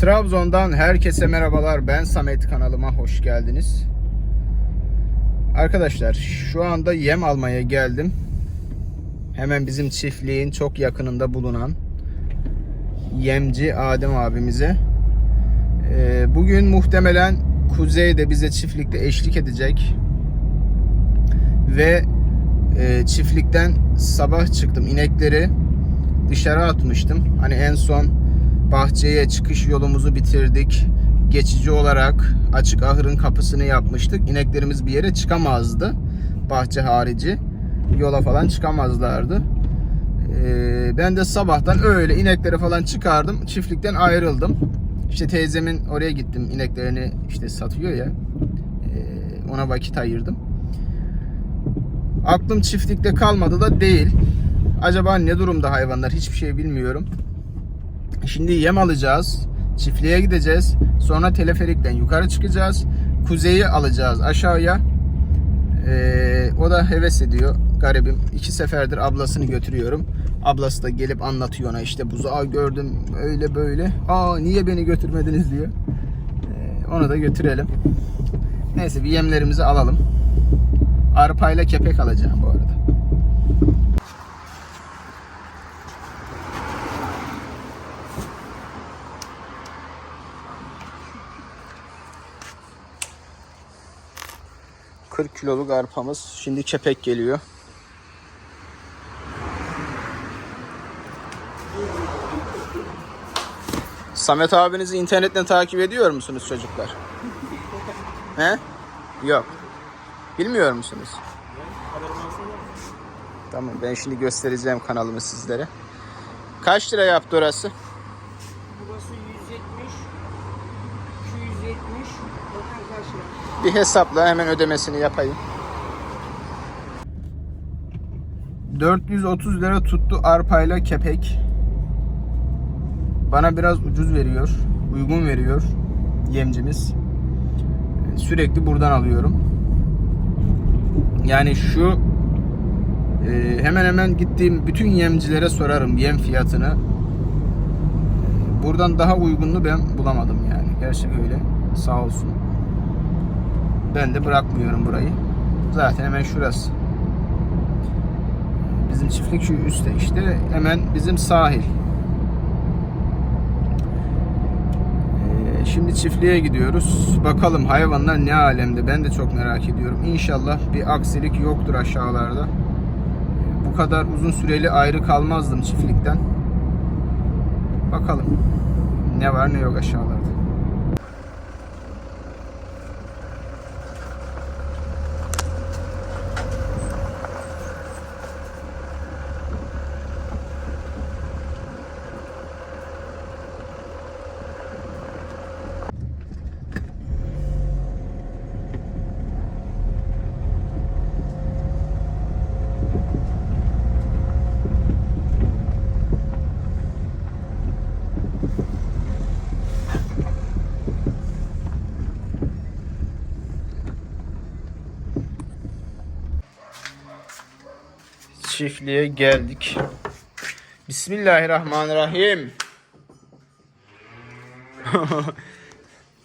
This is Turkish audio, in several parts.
Trabzon'dan herkese merhabalar. Ben Samet kanalıma hoş geldiniz. Arkadaşlar şu anda yem almaya geldim. Hemen bizim çiftliğin çok yakınında bulunan yemci Adem abimize. Ee, bugün muhtemelen Kuzey de bize çiftlikte eşlik edecek. Ve e, çiftlikten sabah çıktım. İnekleri dışarı atmıştım. Hani en son bahçeye çıkış yolumuzu bitirdik. Geçici olarak açık ahırın kapısını yapmıştık. İneklerimiz bir yere çıkamazdı. Bahçe harici. Yola falan çıkamazlardı. Ee, ben de sabahtan öyle inekleri falan çıkardım. Çiftlikten ayrıldım. İşte teyzemin oraya gittim. İneklerini işte satıyor ya. Ee, ona vakit ayırdım. Aklım çiftlikte kalmadı da değil. Acaba ne durumda hayvanlar hiçbir şey bilmiyorum. Şimdi yem alacağız. Çiftliğe gideceğiz. Sonra teleferikten yukarı çıkacağız. Kuzeyi alacağız aşağıya. Ee, o da heves ediyor. Garibim. İki seferdir ablasını götürüyorum. Ablası da gelip anlatıyor ona işte buzağı gördüm öyle böyle. Aa niye beni götürmediniz diyor. Ee, onu da götürelim. Neyse bir yemlerimizi alalım. Arpayla kepek alacağım bu arada. ...40 kiloluk arpamız. Şimdi kepek geliyor. Samet abinizi internetten takip ediyor musunuz çocuklar? He? Yok. Bilmiyor musunuz? Tamam ben şimdi göstereceğim kanalımı sizlere. Kaç lira yaptı orası? Burası 170, 270, bakın kaç lira? Bir hesapla hemen ödemesini yapayım. 430 lira tuttu arpayla kepek. Bana biraz ucuz veriyor. Uygun veriyor yemcimiz. Sürekli buradan alıyorum. Yani şu e, hemen hemen gittiğim bütün yemcilere sorarım yem fiyatını. Buradan daha uygununu ben bulamadım yani. Gerçek öyle. Sağ olsun. Ben de bırakmıyorum burayı. Zaten hemen şurası. Bizim çiftlik şu üstte işte. Hemen bizim sahil. Ee, Şimdi çiftliğe gidiyoruz. Bakalım hayvanlar ne alemde. Ben de çok merak ediyorum. İnşallah bir aksilik yoktur aşağılarda. Ee, Bu kadar uzun süreli ayrı kalmazdım çiftlikten. Bakalım. Ne var ne yok aşağılarda. Çiftliğe geldik. Bismillahirrahmanirrahim.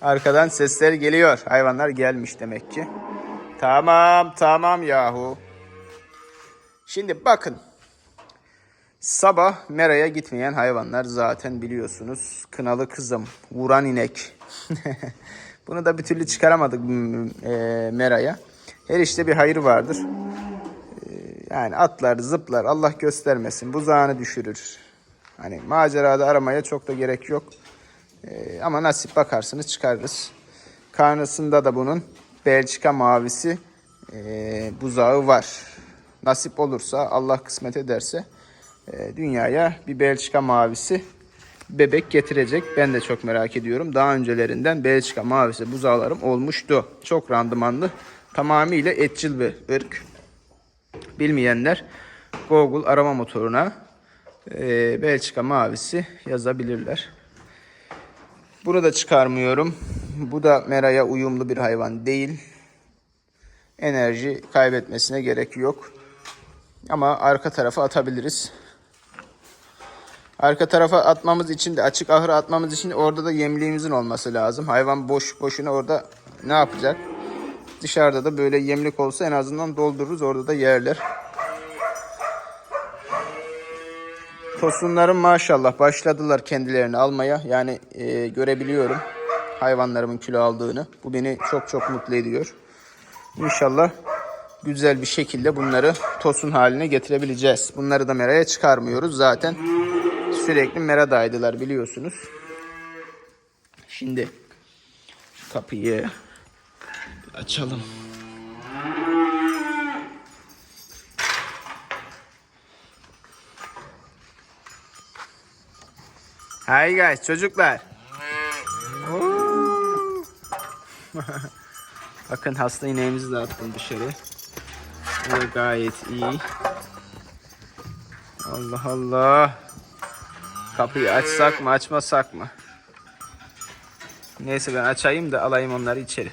Arkadan sesler geliyor. Hayvanlar gelmiş demek ki. Tamam, tamam yahu. Şimdi bakın. Sabah meraya gitmeyen hayvanlar zaten biliyorsunuz. Kınalı kızım, vuran inek. Bunu da bir türlü çıkaramadık e, meraya. Her işte bir hayır vardır. Yani atlar, zıplar Allah göstermesin. Buzağını düşürür. Hani macerada aramaya çok da gerek yok. Ee, ama nasip bakarsınız çıkarırız. Karnısında da bunun Belçika mavisi e, buzağı var. Nasip olursa Allah kısmet ederse e, dünyaya bir Belçika mavisi bebek getirecek. Ben de çok merak ediyorum. Daha öncelerinden Belçika mavisi buzağlarım olmuştu. Çok randımanlı. Tamamıyla etçil bir ırk. Bilmeyenler Google arama motoruna e, Belçika mavisi yazabilirler. Bunu da çıkarmıyorum. Bu da meraya uyumlu bir hayvan değil. Enerji kaybetmesine gerek yok. Ama arka tarafa atabiliriz. Arka tarafa atmamız için de açık ahıra atmamız için de orada da yemliğimizin olması lazım. Hayvan boş boşuna orada ne yapacak? Dışarıda da böyle yemlik olsa en azından doldururuz orada da yerler. Tosunlarım maşallah başladılar kendilerini almaya. Yani e, görebiliyorum hayvanlarımın kilo aldığını. Bu beni çok çok mutlu ediyor. İnşallah güzel bir şekilde bunları tosun haline getirebileceğiz. Bunları da meraya çıkarmıyoruz. Zaten sürekli meradaydılar biliyorsunuz. Şimdi kapıyı açalım. Hi guys çocuklar. Bakın hasta ineğimizi de attım dışarı. Bu gayet iyi. Allah Allah. Kapıyı açsak mı açmasak mı? Neyse ben açayım da alayım onları içeri.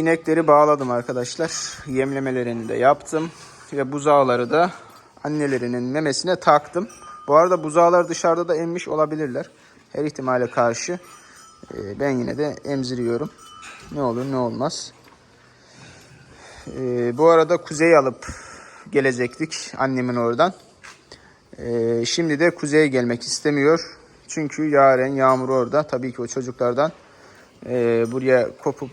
İnekleri bağladım arkadaşlar. Yemlemelerini de yaptım. Ve buzağları da annelerinin memesine taktım. Bu arada buzağlar dışarıda da emmiş olabilirler. Her ihtimale karşı e, ben yine de emziriyorum. Ne olur ne olmaz. E, bu arada kuzey alıp gelecektik annemin oradan. E, şimdi de kuzeye gelmek istemiyor. Çünkü yaren yağmur orada. Tabii ki o çocuklardan buraya kopup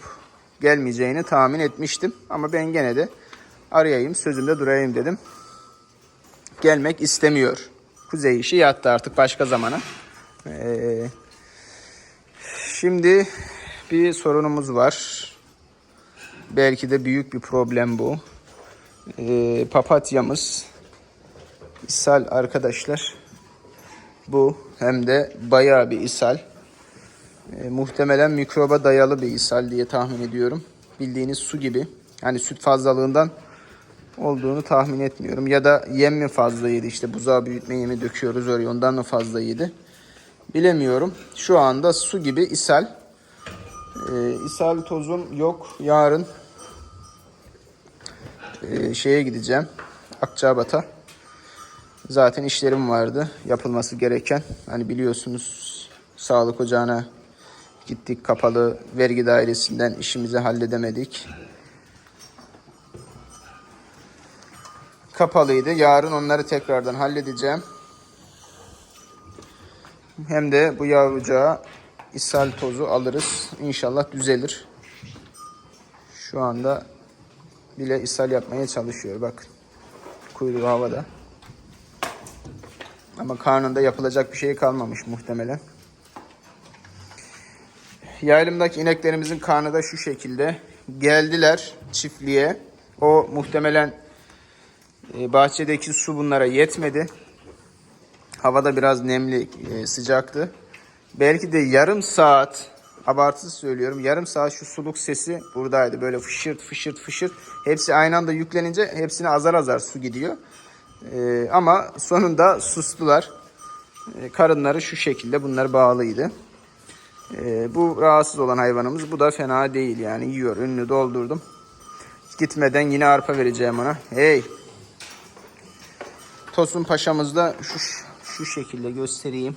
gelmeyeceğini tahmin etmiştim. Ama ben gene de arayayım sözümde durayım dedim. Gelmek istemiyor. Kuzey işi yattı artık başka zamana. Ee, şimdi bir sorunumuz var. Belki de büyük bir problem bu. Ee, papatyamız ishal arkadaşlar. Bu hem de bayağı bir ishal. Ee, muhtemelen mikroba dayalı bir ishal diye tahmin ediyorum. Bildiğiniz su gibi. Yani süt fazlalığından olduğunu tahmin etmiyorum. Ya da yem mi fazlaydı işte buzağı büyütme yemi döküyoruz oraya ondan mı fazlaydı. Bilemiyorum. Şu anda su gibi ishal. Ee, ishal tozum yok. Yarın e, şeye gideceğim. Akçabat'a. Zaten işlerim vardı. Yapılması gereken. Hani biliyorsunuz sağlık ocağına gittik kapalı vergi dairesinden işimizi halledemedik. kapalıydı. Yarın onları tekrardan halledeceğim. Hem de bu yavrucağa ishal tozu alırız. İnşallah düzelir. Şu anda bile ishal yapmaya çalışıyor. Bakın. Kuyruğu havada. Ama karnında yapılacak bir şey kalmamış muhtemelen. Yaylımdaki ineklerimizin karnı da şu şekilde. Geldiler çiftliğe. O muhtemelen e, bahçedeki su bunlara yetmedi. Havada biraz nemli, e, sıcaktı. Belki de yarım saat, abartısız söylüyorum, yarım saat şu suluk sesi buradaydı. Böyle fışırt fışırt fışırt. Hepsi aynı anda yüklenince hepsine azar azar su gidiyor. E, ama sonunda sustular. Karınları şu şekilde bunlar bağlıydı. E, bu rahatsız olan hayvanımız. Bu da fena değil yani yiyor. Önünü doldurdum. Gitmeden yine arpa vereceğim ona. Hey Tosun Paşa'mızda şu şu şekilde göstereyim.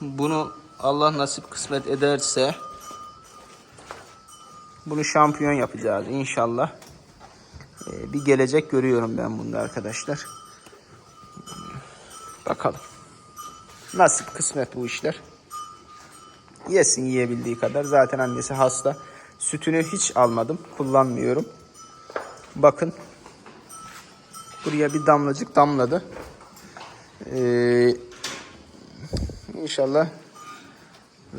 Bunu Allah nasip kısmet ederse bunu şampiyon yapacağız inşallah. Ee, bir gelecek görüyorum ben bunda arkadaşlar. Bakalım. Nasip kısmet bu işler. Yesin yiyebildiği kadar. Zaten annesi hasta. Sütünü hiç almadım. Kullanmıyorum. Bakın Buraya bir damlacık damladı. Ee, inşallah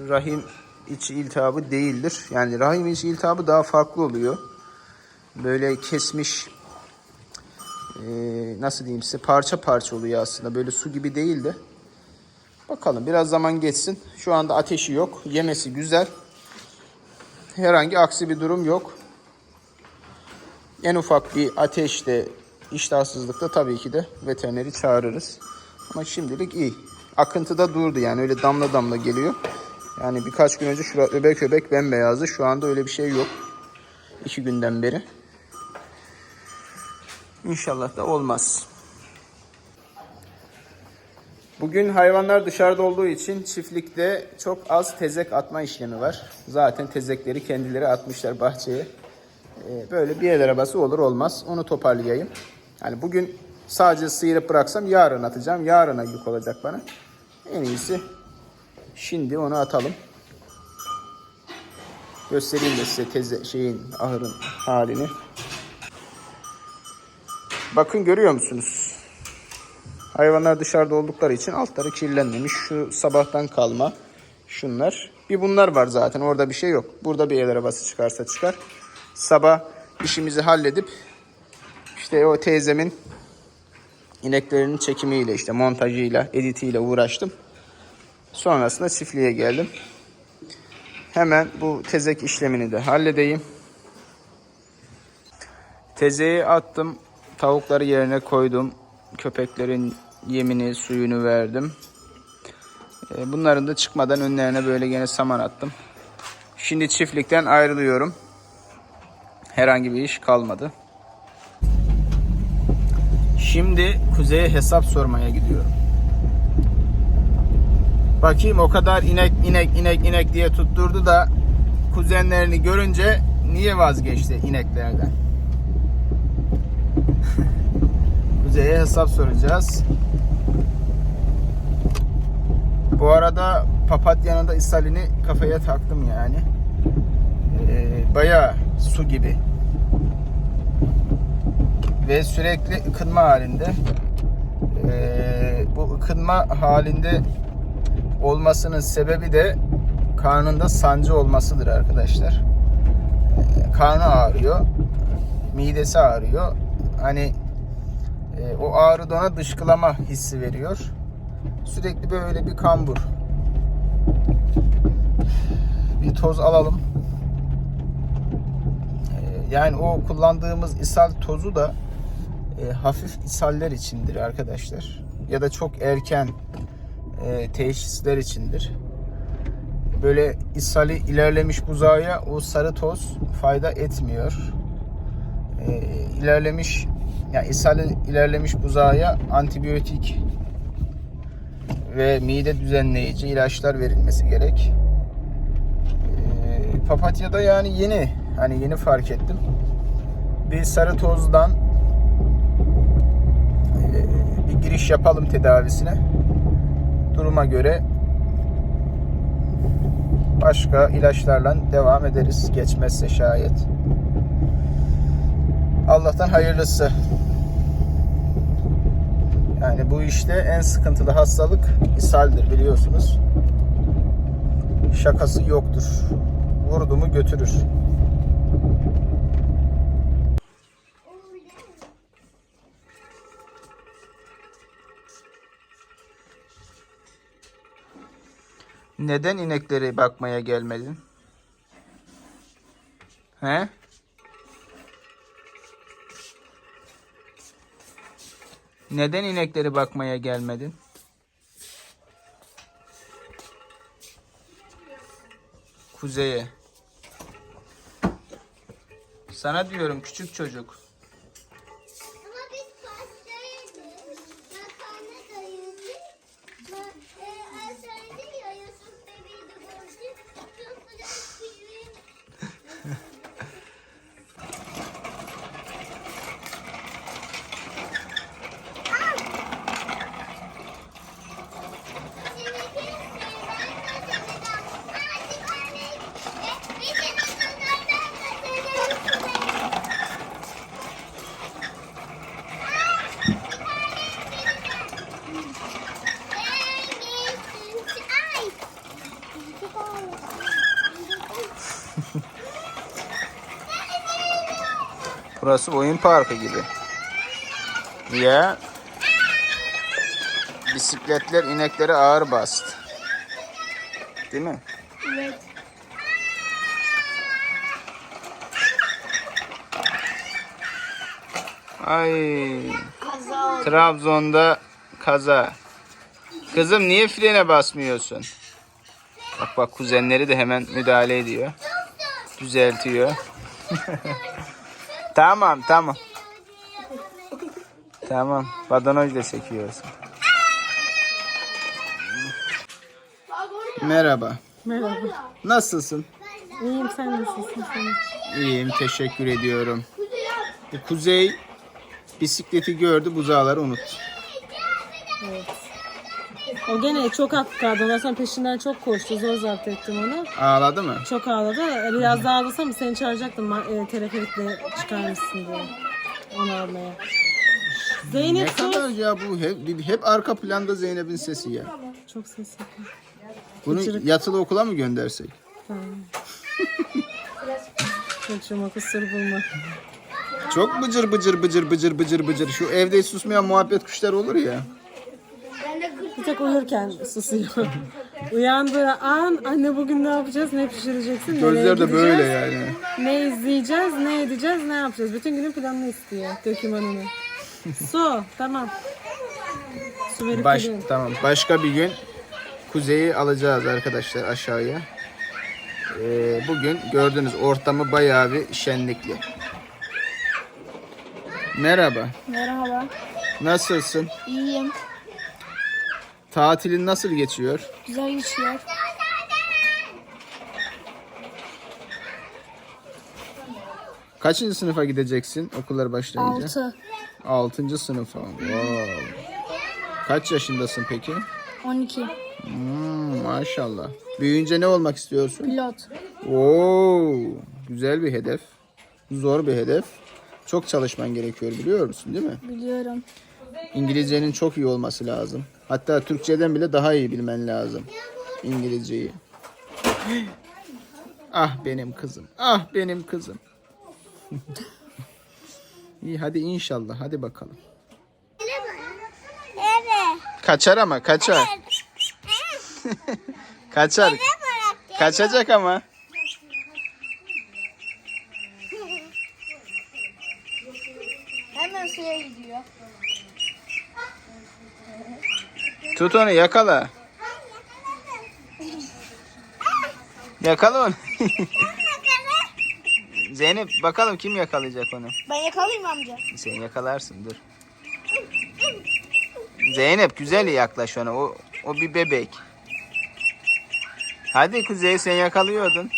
rahim içi iltihabı değildir. Yani rahim içi iltihabı daha farklı oluyor. Böyle kesmiş e, nasıl diyeyim size parça parça oluyor aslında. Böyle su gibi değil de. Bakalım biraz zaman geçsin. Şu anda ateşi yok. Yemesi güzel. Herhangi aksi bir durum yok. En ufak bir ateşte İştahsızlıkta tabii ki de veterineri çağırırız. Ama şimdilik iyi. Akıntı da durdu yani öyle damla damla geliyor. Yani birkaç gün önce şurada öbek öbek bembeyazdı. Şu anda öyle bir şey yok. İki günden beri. İnşallah da olmaz. Bugün hayvanlar dışarıda olduğu için çiftlikte çok az tezek atma işlemi var. Zaten tezekleri kendileri atmışlar bahçeye. Ee, Böyle bir el arabası olur olmaz. Onu toparlayayım. Yani bugün sadece sıyırıp bıraksam yarın atacağım. Yarına yük olacak bana. En iyisi şimdi onu atalım. Göstereyim de size teze, şeyin ahırın halini. Bakın görüyor musunuz? Hayvanlar dışarıda oldukları için altları kirlenmemiş. Şu sabahtan kalma şunlar. Bir bunlar var zaten. Orada bir şey yok. Burada bir el arabası çıkarsa çıkar. Sabah işimizi halledip işte o teyzemin ineklerinin çekimiyle işte montajıyla, editiyle uğraştım. Sonrasında çiftliğe geldim. Hemen bu tezek işlemini de halledeyim. Tezeyi attım. Tavukları yerine koydum. Köpeklerin yemini, suyunu verdim. E, Bunların da çıkmadan önlerine böyle gene saman attım. Şimdi çiftlikten ayrılıyorum. Herhangi bir iş kalmadı. Şimdi kuzeye hesap sormaya gidiyorum. Bakayım o kadar inek inek inek inek diye tutturdu da kuzenlerini görünce niye vazgeçti ineklerden? Kuzey'e hesap soracağız. Bu arada papatya'nın da ishalini kafaya taktım yani. Ee, bayağı su gibi. Ve sürekli ıkınma halinde. Ee, bu ıkınma halinde olmasının sebebi de karnında sancı olmasıdır arkadaşlar. Ee, karnı ağrıyor. Midesi ağrıyor. Hani e, o ağrı da ona dışkılama hissi veriyor. Sürekli böyle bir kambur. Bir toz alalım. E, yani o kullandığımız ishal tozu da e, hafif ishaller içindir arkadaşlar. Ya da çok erken e, teşhisler içindir. Böyle ishali ilerlemiş buzağa o sarı toz fayda etmiyor. E, ilerlemiş yani ishalin ilerlemiş buzağa antibiyotik ve mide düzenleyici ilaçlar verilmesi gerek. E, papatya'da yani yeni hani yeni fark ettim. Bir sarı tozdan e, bir giriş yapalım tedavisine. Duruma göre başka ilaçlarla devam ederiz. Geçmezse şayet. Allah'tan hayırlısı. Yani bu işte en sıkıntılı hastalık ishaldir biliyorsunuz. Şakası yoktur. Vurdu mu götürür. Neden inekleri bakmaya gelmedin? He? Neden inekleri bakmaya gelmedin? Kuzeye. Sana diyorum küçük çocuk. Ama biz pastaydık. Makarna da yedik. Ma- e, Asayi'de ya Yusuf bebeği de gördük. Çok güzel film. Burası oyun parkı gibi. Ya bisikletler inekleri ağır bastı. Değil mi? Evet. Ay Kaza. Trabzon'da kaza. Kızım niye frene basmıyorsun? Bak bak kuzenleri de hemen müdahale ediyor. Düzeltiyor. Tamam tamam. tamam. Badanojla çekiyorsun. Merhaba. Merhaba. Nasılsın? İyiyim sen nasılsın? İyiyim teşekkür ediyorum. Kuzey bisikleti gördü buzağları unut. Evet. O gene çok haklı. Ondan sonra peşinden çok koştu. Zor zapt ettim onu. Ağladı mı? Çok ağladı. Biraz daha ağlasam seni çağıracaktım. E, teleferikle çıkar mısın diye. Onu almaya. Ne Zeynep sus. kadar ya bu hep, hep arka planda Zeynep'in sesi ya. Çok ses yapıyor. Bunu yatılı okula mı göndersek? Tamam. Kusur bulma. Çok bıcır bıcır bıcır bıcır bıcır bıcır. Şu evde susmayan muhabbet kuşları olur ya. Bir tek uyurken susuyor. Uyandığı an anne bugün ne yapacağız, ne pişireceksin, nereye Gözler de gideceğiz, böyle yani. ne izleyeceğiz, ne edeceğiz, ne yapacağız. Bütün günün planını istiyor, dokümanını. Su, tamam. Su verip Baş, geliyorum. tamam. Başka bir gün kuzeyi alacağız arkadaşlar aşağıya. Ee, bugün gördünüz ortamı bayağı bir şenlikli. Merhaba. Merhaba. Nasılsın? İyiyim. Tatilin nasıl geçiyor? Güzel geçiyor. Kaçıncı sınıfa gideceksin okullar başlayınca? 6. Altıncı sınıfa. Wow. Kaç yaşındasın peki? 12. Hmm, maşallah. Büyüyünce ne olmak istiyorsun? Pilot. Oo, güzel bir hedef. Zor bir hedef. Çok çalışman gerekiyor biliyor musun değil mi? Biliyorum. İngilizcenin çok iyi olması lazım. Hatta Türkçeden bile daha iyi bilmen lazım İngilizceyi. Ah benim kızım. Ah benim kızım. İyi hadi inşallah. Hadi bakalım. Evet. Kaçar ama kaçar. kaçar. Kaçacak ama. Hemen suya gidiyor. Tut onu yakala. Yakala onu. Zeynep bakalım kim yakalayacak onu. Ben yakalayayım amca. Sen yakalarsın dur. Zeynep güzel yaklaş ona. O, o bir bebek. Hadi Kuzey sen yakalıyordun.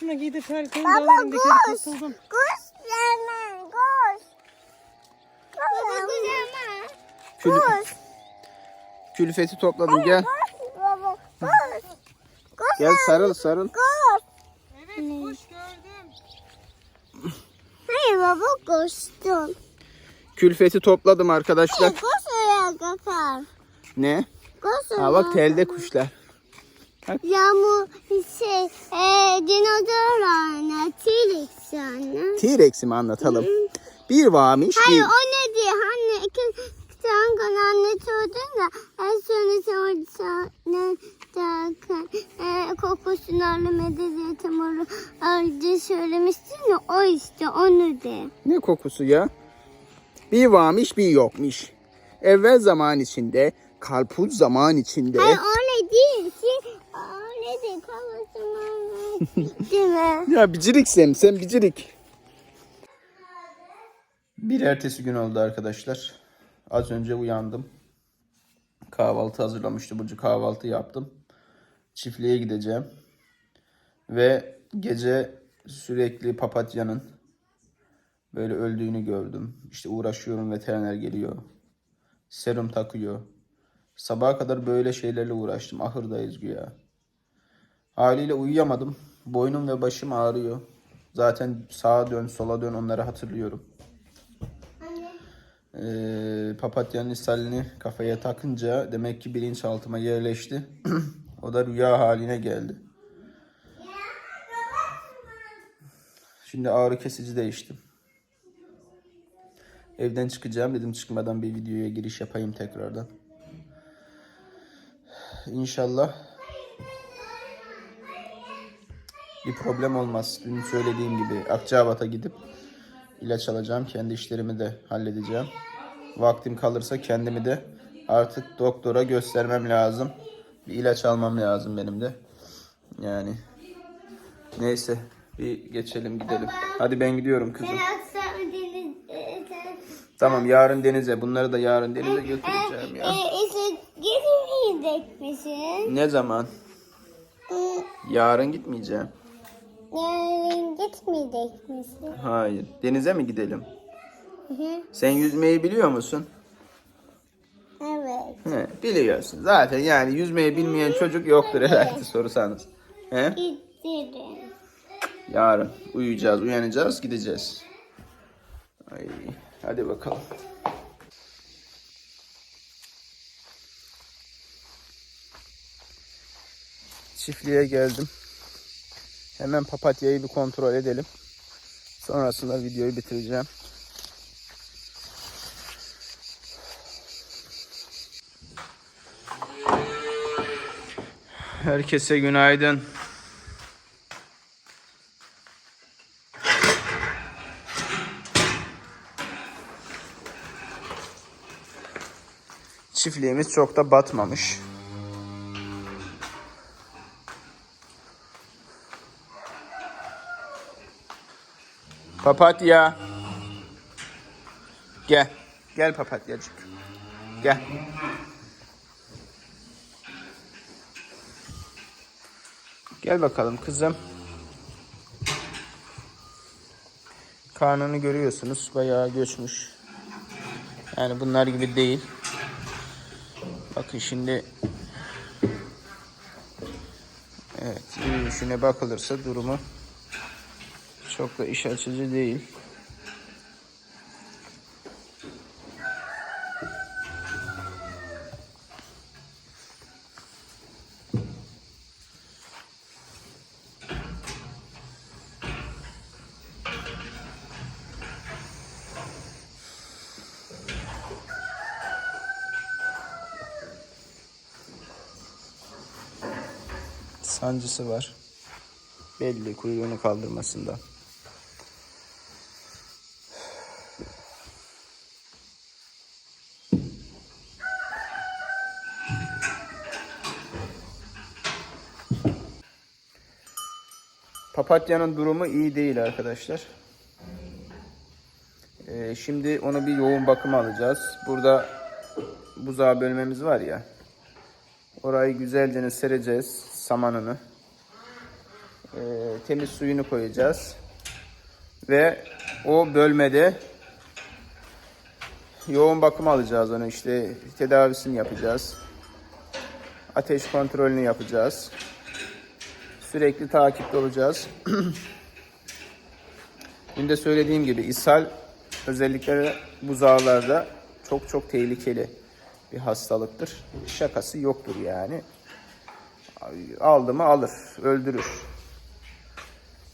Şuna giydir terliklerini de alayım. Bir kere Kül, külfeti topladım gel. Gel sarıl sarıl. Evet kuş gördüm. Hayır baba koştum. Külfeti topladım arkadaşlar. Koş oraya kakar. Ne? Koş oraya. Ha bak telde kuşlar. Yağmur şey e, dinozor anne. T-Rex anne. T-Rex'i mi anlatalım? Bir varmış Hayır bir... o ne diye anne iki sen kan anne sordun da en sonra sordu sana derken e, kokusunu alamedi diye tam önce söylemiştin ya o işte onu de. Ne kokusu ya? Bir varmış bir yokmuş. Evvel zaman içinde, karpuz zaman içinde. Hayır öyle değil. Şey, öyle değil. Kafasını değil mi? Ya bicirik sen bicirik. Bir ertesi gün oldu arkadaşlar. Az önce uyandım. Kahvaltı hazırlamıştı Burcu. Kahvaltı yaptım. Çiftliğe gideceğim. Ve gece sürekli papatyanın böyle öldüğünü gördüm. İşte uğraşıyorum veteriner geliyor. Serum takıyor. Sabaha kadar böyle şeylerle uğraştım. Ahırdayız güya. Haliyle uyuyamadım. Boynum ve başım ağrıyor. Zaten sağa dön, sola dön onları hatırlıyorum. Ee, papatyanın ishalini kafaya takınca demek ki bilinçaltıma yerleşti. o da rüya haline geldi. Şimdi ağrı kesici değiştim. Evden çıkacağım dedim çıkmadan bir videoya giriş yapayım tekrardan. İnşallah bir problem olmaz. Dün söylediğim gibi Akçabat'a gidip ilaç alacağım. Kendi işlerimi de halledeceğim. Vaktim kalırsa kendimi de artık doktora göstermem lazım. Bir ilaç almam lazım benim de. Yani neyse bir geçelim gidelim. Hadi ben gidiyorum kızım. Tamam yarın denize. Bunları da yarın denize götüreceğim ya. E, gitmeyecek misin? Ne zaman? Yarın gitmeyeceğim. Yarın gitmeyecek misin? Hayır. Denize mi gidelim? Hı hı. Sen yüzmeyi biliyor musun? Evet. He, biliyorsun. Zaten yani yüzmeyi bilmeyen çocuk yoktur herhalde sorsanız. He? Giderim. Yarın uyuyacağız, uyanacağız, gideceğiz. Ay, hadi bakalım. Çiftliğe geldim. Hemen papatyayı bir kontrol edelim. Sonrasında videoyu bitireceğim. Herkese günaydın. Çiftliğimiz çok da batmamış. Papatya. Gel. Gel papatyacık. Gel. Gel bakalım kızım. Karnını görüyorsunuz. Bayağı göçmüş. Yani bunlar gibi değil. Bakın şimdi Evet, yürüyüşüne bakılırsa durumu çok da iş açıcı değil. Sancısı var. Belli kuyruğunu kaldırmasında. Papatyanın durumu iyi değil arkadaşlar. Ee, şimdi onu bir yoğun bakıma alacağız. Burada buzağı bölmemiz var ya. Orayı güzelce sereceğiz samanını. Ee, temiz suyunu koyacağız. Ve o bölmede yoğun bakım alacağız onu işte tedavisini yapacağız. Ateş kontrolünü yapacağız. Sürekli takipte olacağız. Dün de söylediğim gibi ishal özellikle buzağlarda çok çok tehlikeli bir hastalıktır. Şakası yoktur yani. Aldı mı alır, öldürür.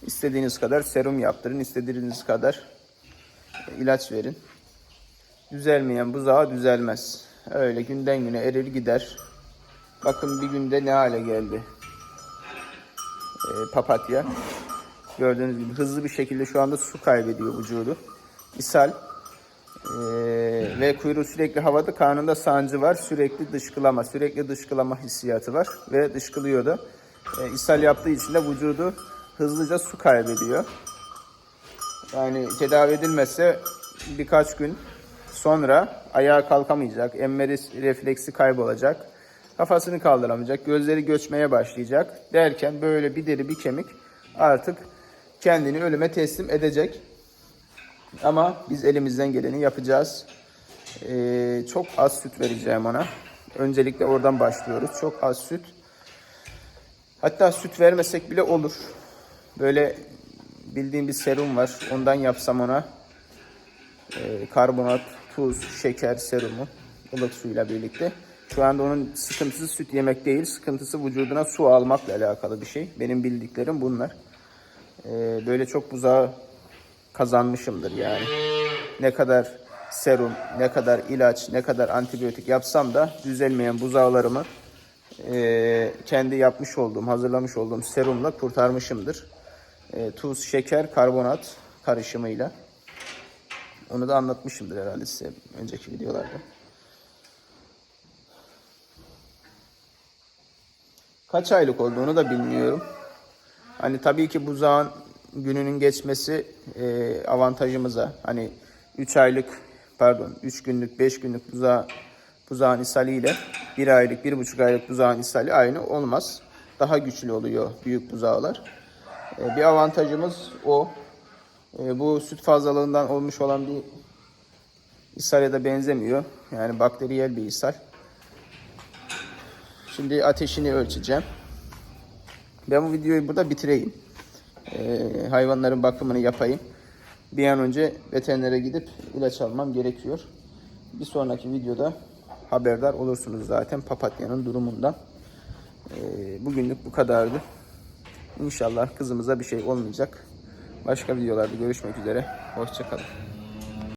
İstediğiniz kadar serum yaptırın, istediğiniz kadar ilaç verin. Düzelmeyen buzağı düzelmez. Öyle günden güne erir gider. Bakın bir günde ne hale geldi. Ee, papatya. Gördüğünüz gibi hızlı bir şekilde şu anda su kaybediyor vücudu. İshal. Ee, ve kuyruğu sürekli havada, karnında sancı var. Sürekli dışkılama, sürekli dışkılama hissiyatı var. Ve dışkılıyor da. Ee, ishal yaptığı için de vücudu hızlıca su kaybediyor. Yani tedavi edilmezse birkaç gün sonra ayağa kalkamayacak, emme refleksi kaybolacak, kafasını kaldıramayacak, gözleri göçmeye başlayacak derken böyle bir deri bir kemik artık kendini ölüme teslim edecek. Ama biz elimizden geleni yapacağız. Ee, çok az süt vereceğim ona. Öncelikle oradan başlıyoruz. Çok az süt. Hatta süt vermesek bile olur. Böyle bildiğim bir serum var. Ondan yapsam ona. Ee, karbonat, tuz, şeker serumu. ılık suyla birlikte. Şu anda onun sıkıntısı süt yemek değil. Sıkıntısı vücuduna su almakla alakalı bir şey. Benim bildiklerim bunlar. Ee, böyle çok buzağı kazanmışımdır yani. Ne kadar serum, ne kadar ilaç, ne kadar antibiyotik yapsam da düzelmeyen buzağlarımı e, kendi yapmış olduğum, hazırlamış olduğum serumla kurtarmışımdır. E, tuz, şeker, karbonat karışımıyla. Onu da anlatmışımdır herhalde size önceki videolarda. Kaç aylık olduğunu da bilmiyorum. Hani tabii ki buzağın gününün geçmesi e, avantajımıza. Hani 3 aylık pardon 3 günlük 5 günlük buzağı, buzağın ishali ile 1 aylık 1,5 aylık buzağın ishali aynı olmaz. Daha güçlü oluyor büyük buzağlar. E, bir avantajımız o. E, bu süt fazlalığından olmuş olan bir ishale de benzemiyor. Yani bakteriyel bir ishal. Şimdi ateşini ölçeceğim. Ben bu videoyu burada bitireyim. Ee, hayvanların bakımını yapayım. Bir an önce veterinere gidip ilaç almam gerekiyor. Bir sonraki videoda haberdar olursunuz zaten papatya'nın durumundan. Ee, bugünlük bu kadardı. İnşallah kızımıza bir şey olmayacak. Başka videolarda görüşmek üzere. Hoşçakalın.